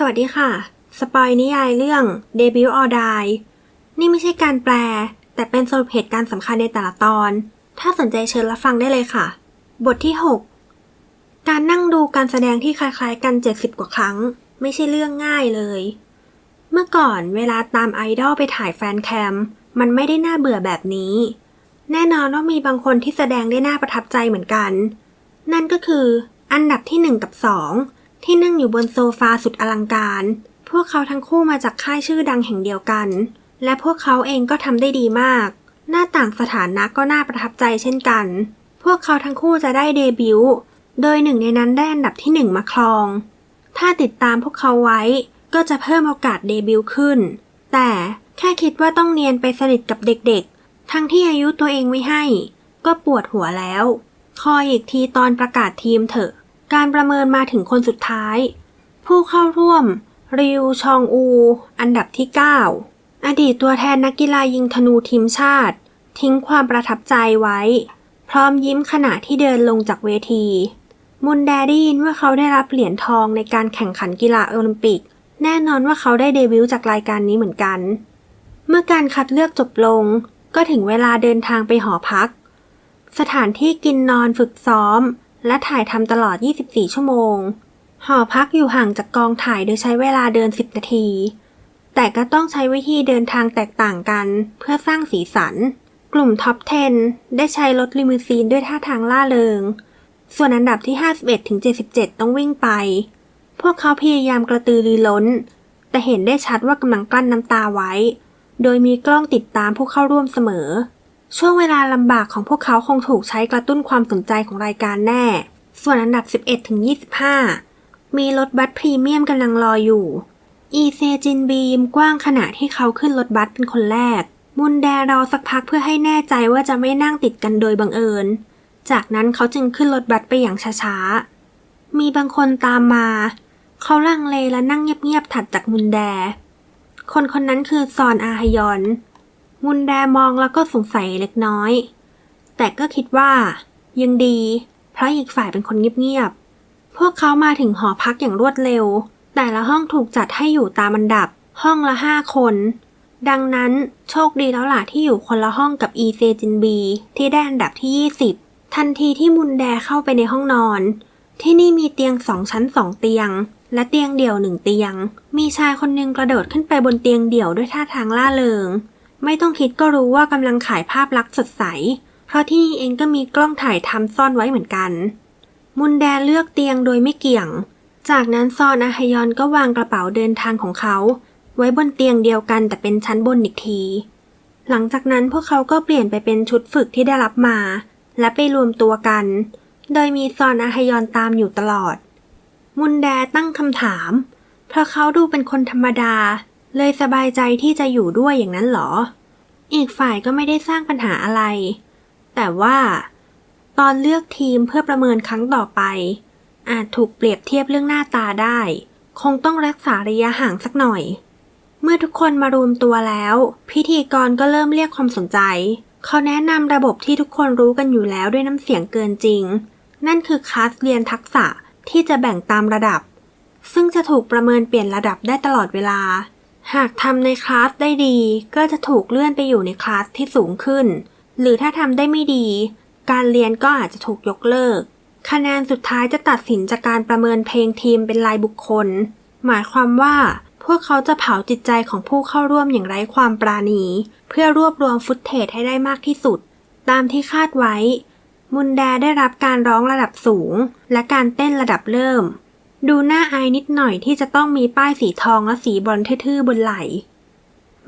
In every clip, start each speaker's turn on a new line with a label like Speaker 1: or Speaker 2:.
Speaker 1: สวัสดีค่ะ สปอยนิยายเรื่อง Debut or Die นี่ไม่ใช่การแปล แต่เป็นสรุปเหตุการณ์สำคัญในแต่ละตอน ถ้าสนใจเชิญรับฟังได้เลยค่ะ บทที่ 6 การนั่งดูการแสดงที่คล้ายๆกัน 70 กว่าครั้ง ไม่ใช่เรื่องง่ายเลย เมื่อก่อนเวลาตามไอดอลไปถ่ายแฟนแคม มันไม่ได้น่าเบื่อแบบนี้ แน่นอนว่ามีบางคนที่แสดงได้น่าประทับใจเหมือนกัน นั่นก็คืออันดับที่ 1 กับ 2 ที่นั่งอยู่บนโซฟาสุดอลังการ พวกเขาทั้งคู่มาจากค่ายชื่อดังแห่งเดียวกัน และพวกเขาเองก็ทำได้ดีมาก หน้าต่างสถานะก็น่าประทับใจเช่นกัน พวกเขาทั้งคู่จะได้เดบิวต์ โดยหนึ่งในนั้นได้อันดับที่หนึ่งมาครอง ถ้าติดตามพวกเขาไว้ก็จะเพิ่มโอกาสเดบิวต์ขึ้น แต่แค่คิดว่าต้องเนียนไปสนิทกับเด็กๆ ทั้งที่อายุตัวเองไม่ให้ ก็ปวดหัวแล้ว คอยอีกทีตอนประกาศทีมเถอะ การประเมินมาถึงคนสุดท้าย ผู้เข้าร่วม ริว ชองอู อันดับที่ 9 อดีตตัวแทนนักกีฬายิงธนูทีมชาติ ทิ้งความประทับใจไว้ พร้อมยิ้มขณะที่เดินลงจากเวที มุนแดได้ยินว่าเขาได้รับเหรียญทองในการแข่งขันกีฬาโอลิมปิก แน่นอนว่าเขาได้เดบิวต์จากรายการนี้เหมือนกัน เมื่อการคัดเลือกจบลง ก็ถึงเวลาเดินทางไปหอพัก สถานที่กินนอนฝึกซ้อม และถ่ายทำตลอด 24 ชั่วโมง หอพักอยู่ห่างจากกองถ่ายโดยใช้เวลาเดิน 10 นาที แต่ก็ต้องใช้วิธีเดินทางแตกต่างกัน เพื่อสร้างสีสัน กลุ่มท็อป 10 ได้ใช้รถลิมูซีนด้วยท่าทางล่าเริง ส่วนอันดับที่ 51 ถึง 77 ต้องวิ่งไป พวกเขาพยายามกระตือรือร้น แต่เห็นได้ชัดว่ากำลังกลั้นน้ำตาไว้ โดยมีกล้องติดตามผู้เข้าร่วมเสมอ ช่วงเวลาลำบากของพวกเขาคงถูกใช้กระตุ้นความสนใจของรายการแน่ ส่วนอันดับ 11 ถึง 25 มีรถบัสพรีเมียมกำลังรออยู่ อีเซจินบีมกว้างขณะที่เขาขึ้นรถบัสเป็นคนแรก มุนแดรอสักพักเพื่อให้แน่ใจว่าจะไม่นั่งติดกันโดยบังเอิญ จากนั้นเขาจึงขึ้นรถบัสไปอย่างช้าๆ มีบางคนตามมา เขาลังเลและนั่งเงียบๆถัดจากมุนแด คนคนนั้นคือซอนอาฮยอน มุนแดมองแล้วก็สงสัยเล็กน้อย แต่ก็คิดว่ายังดี เพราะอีกฝ่ายเป็นคนเงียบๆ พวกเขามาถึงหอพักอย่างรวดเร็ว แต่ละห้องถูกจัดให้อยู่ตามอันดับ ห้องละห้าคน ดังนั้นโชคดีแล้วล่ะที่อยู่คนละห้องกับอีเซจินบีที่ได้อันดับที่ 20 ทันทีที่มุนแดเข้าไปในห้องนอน ที่นี่มีเตียงสองชั้นสองเตียง และเตียงเดี่ยวหนึ่งเตียง มีชายคนหนึ่งกระโดดขึ้นไปบนเตียงเดี่ยวด้วยท่าทางล่าเริง ไม่ต้องคิดก็รู้ว่ากำลังขายภาพลักษณ์สดใส เพราะที่นี่เองก็มีกล้องถ่ายทำซ่อนไว้เหมือนกัน มุนแดเลือกเตียงโดยไม่เกี่ยง จากนั้นซอนอาฮยอนก็วางกระเป๋าเดินทางของเขา ไว้บนเตียงเดียวกันแต่เป็นชั้นบนอีกที หลังจากนั้นพวกเขาก็เปลี่ยนไปเป็นชุดฝึกที่ได้รับมา และไปรวมตัวกัน โดยมีซอนอาฮยอนตามอยู่ตลอด มุนแดตั้งคำถาม เพราะเขาดูเป็นคนธรรมดา เลยสบายใจที่จะอยู่ด้วยอย่างนั้นเหรอ อีกฝ่ายก็ไม่ได้สร้างปัญหาอะไร แต่ว่า ตอนเลือกทีมเพื่อประเมินครั้งต่อไป อาจถูกเปรียบเทียบเรื่องหน้าตาได้ คงต้องรักษาระยะห่างสักหน่อย เมื่อทุกคนมารวมตัวแล้ว พิธีกรก็เริ่มเรียกความสนใจ เขาแนะนำระบบที่ทุกคนรู้กันอยู่แล้วด้วยน้ำเสียงเกินจริง นั่นคือคลาสเรียนทักษะที่จะแบ่งตามระดับ ซึ่งจะถูกประเมินเปลี่ยนระดับได้ตลอดเวลา หากทำในคลาสได้ดี ก็จะถูกเลื่อนไปอยู่ในคลาสที่สูงขึ้น หรือถ้าทำได้ไม่ดี การเรียนก็อาจจะถูกยกเลิก คะแนนสุดท้ายจะตัดสินจากการประเมินเพลงทีมเป็นรายบุคคล หมายความว่าพวกเขาจะเผาจิตใจของผู้เข้าร่วมอย่างไร้ความปราณี เพื่อรวบรวมฟุตเทจให้ได้มากที่สุด ตามที่คาดไว้ มุนแดได้รับการร้องระดับสูง และการเต้นระดับเริ่ม ดูน่าอายนิดหน่อยที่จะต้องมีป้ายสีทองและสีบอลทื่อๆบนไหล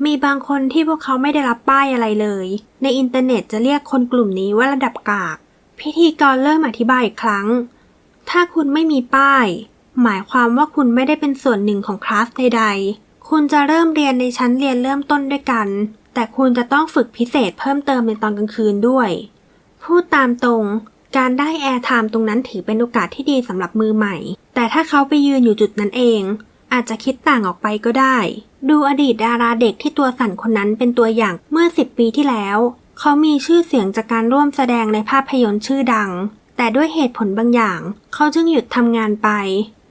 Speaker 1: มีบางคนที่พวกเขาไม่ได้รับป้ายอะไรเลย ในอินเทอร์เน็ตจะเรียกคนกลุ่มนี้ว่าระดับกาก พิธีกรเริ่มอธิบายอีกครั้ง ถ้าคุณไม่มีป้าย หมายความว่าคุณไม่ได้เป็นส่วนหนึ่งของคลาสใดๆ คุณจะเริ่มเรียนในชั้นเรียนเริ่มต้นด้วยกัน แต่คุณจะต้องฝึกพิเศษเพิ่มเติมในตอนกลางคืนด้วย พูดตามตรง การได้แอร์ไทม์ตรงนั้นถือเป็นโอกาสที่ดีสำหรับมือใหม่ แต่ถ้าเขาไปยืนอยู่จุดนั้นเอง อาจจะคิดต่างออกไปก็ได้ ดูอดีตดาราเด็กที่ตัวสั่นคนนั้นเป็นตัวอย่างเมื่อ 10 ปีที่แล้ว เขามีชื่อเสียงจากการร่วมแสดงในภาพยนตร์ชื่อดัง แต่ด้วยเหตุผลบางอย่าง เขาจึงหยุดทำงานไป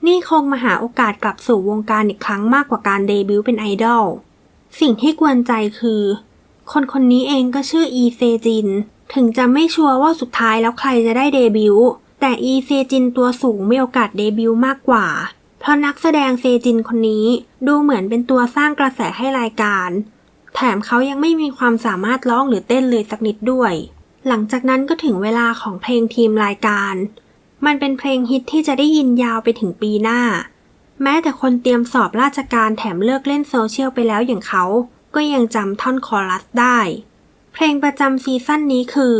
Speaker 1: นี่คงมาหาโอกาสกลับสู่วงการอีกครั้งมากกว่าการเดบิวต์เป็นไอดอล สิ่งที่กวนใจคือ คนคนนี้เองก็ชื่ออีเซจิน ถึงจะไม่ชัวร์ว่าสุดท้ายแล้วใครจะได้เดบิวต์แต่อีเซจินตัวสูงมีโอกาสเดบิวต์มากกว่า เพราะนักแสดงเซจินคนนี้ดูเหมือนเป็นตัวสร้างกระแสให้รายการ แถมเขายังไม่มีความสามารถร้องหรือเต้นเลยสักนิดด้วย หลังจากนั้นก็ถึงเวลาของเพลงทีมรายการ มันเป็นเพลงฮิตที่จะได้ยินยาวไปถึงปีหน้า แม้แต่คนเตรียมสอบราชการแถมเลิกเล่นโซเชียลไปแล้วอย่างเขา ก็ยังจำท่อนคอรัสได้ เพลงประจำซีซั่นนี้คือ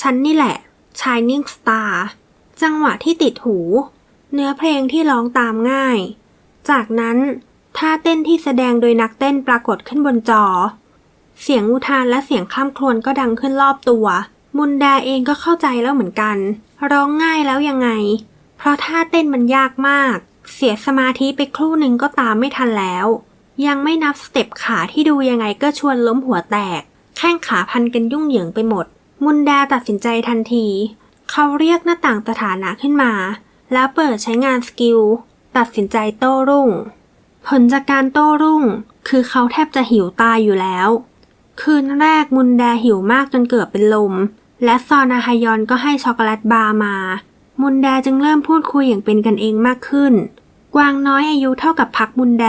Speaker 1: ฉันนี่แหละ Shining Star จังหวะที่ติดหู เนื้อเพลงที่ร้องตามง่าย จากนั้นท่าเต้นที่แสดงโดยนักเต้นปรากฏขึ้นบนจอ เสียงอุทานและเสียงคล่ำครวญก็ดังขึ้นรอบตัว มุนดาเองก็เข้าใจแล้วเหมือนกัน ร้องง่ายแล้วยังไง เพราะท่าเต้นมันยากมาก เสียสมาธิไปครู่หนึ่งก็ตามไม่ทันแล้ว ยังไม่นับสเต็ปขาที่ดูยังไงก็ชวนล้มหัวแตก แข้งขาพันกันยุ่งเหยิงไปหมด มุนดาตัดสินใจทันที เขาเรียกหน้าต่างสถานะขึ้นมา แล้วเปิดใช้งานสกิล ตัดสินใจโต้รุ่ง ผลจากการโต้รุ่ง คือเขาแทบจะหิวตายอยู่แล้ว คืนแรกมุนแดหิวมากจนเกือบเป็นลม และซอนาฮายอนก็ให้ช็อกโกแลตบาร์มา มุนแดจึงเริ่มพูดคุยอย่างเป็นกันเองมากขึ้น กวางน้อยอายุเท่ากับพักมุนแด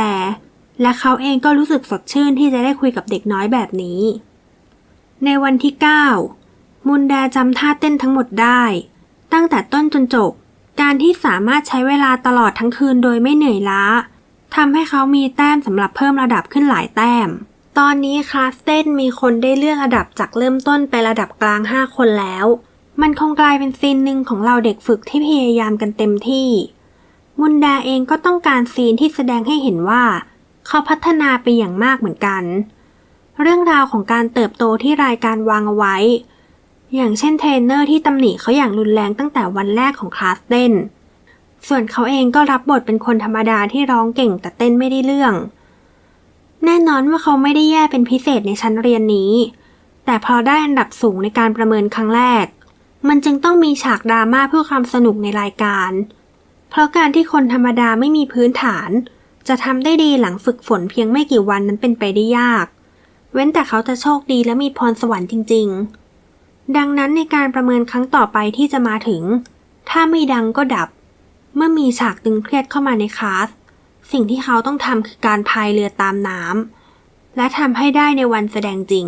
Speaker 1: และเขาเองก็รู้สึกสดชื่นที่จะได้คุยกับเด็กน้อยแบบนี้ ในวันที่ 9 มุนแดจำท่าเต้นทั้งหมดได้ ตั้งแต่ต้นจนจบ การที่สามารถใช้เวลาตลอดทั้งคืนโดยไม่เหนื่อยล้าทำให้เขามีแต้มสำหรับเพิ่มระดับขึ้นหลายแต้ม ตอนนี้คลาสเต้นมีคนได้เลื่อนระดับจากเริ่มต้นไประดับกลาง 5 คนแล้ว มันคงกลายเป็นซีนหนึ่งของเราเด็กฝึกที่พยายามกันเต็มที่ มุนดาเองก็ต้องการซีนที่แสดงให้เห็นว่า เขาพัฒนาไปอย่างมากเหมือนกัน เรื่องราวของการเติบโตที่รายการวางเอาไว้ อย่างเช่นเทรนเนอร์ที่ตำหนิเขาอย่างรุนแรงตั้งแต่วันแรกของคลาสเต้น ส่วนเขาเองก็รับบทเป็นคนธรรมดาที่ร้องเก่งแต่เต้นไม่ได้เรื่อง แน่นอนว่าเขาไม่ได้แย่เป็นพิเศษในชั้นเรียนนี้ แต่พอได้อันดับสูงในการประเมินครั้งแรก มันจึงต้องมีฉากดราม่าเพื่อความสนุกในรายการ เพราะการที่คนธรรมดาไม่มีพื้นฐาน จะทำได้ดีหลังฝึกฝนเพียงไม่กี่วันนั้นเป็นไปได้ยาก เว้นแต่เขาจะโชคดีและมีพรสวรรค์จริง ๆ ดังนั้นในการประเมินครั้งต่อไปที่จะมาถึง ถ้าไม่ดังก็ดับ เมื่อมีฉากตึงเครียดเข้ามาในคลาส สิ่งที่เขาต้องทำคือการพายเรือตามน้ำและทำให้ได้ในวันแสดงจริง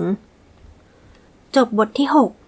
Speaker 1: จบบทที่ 6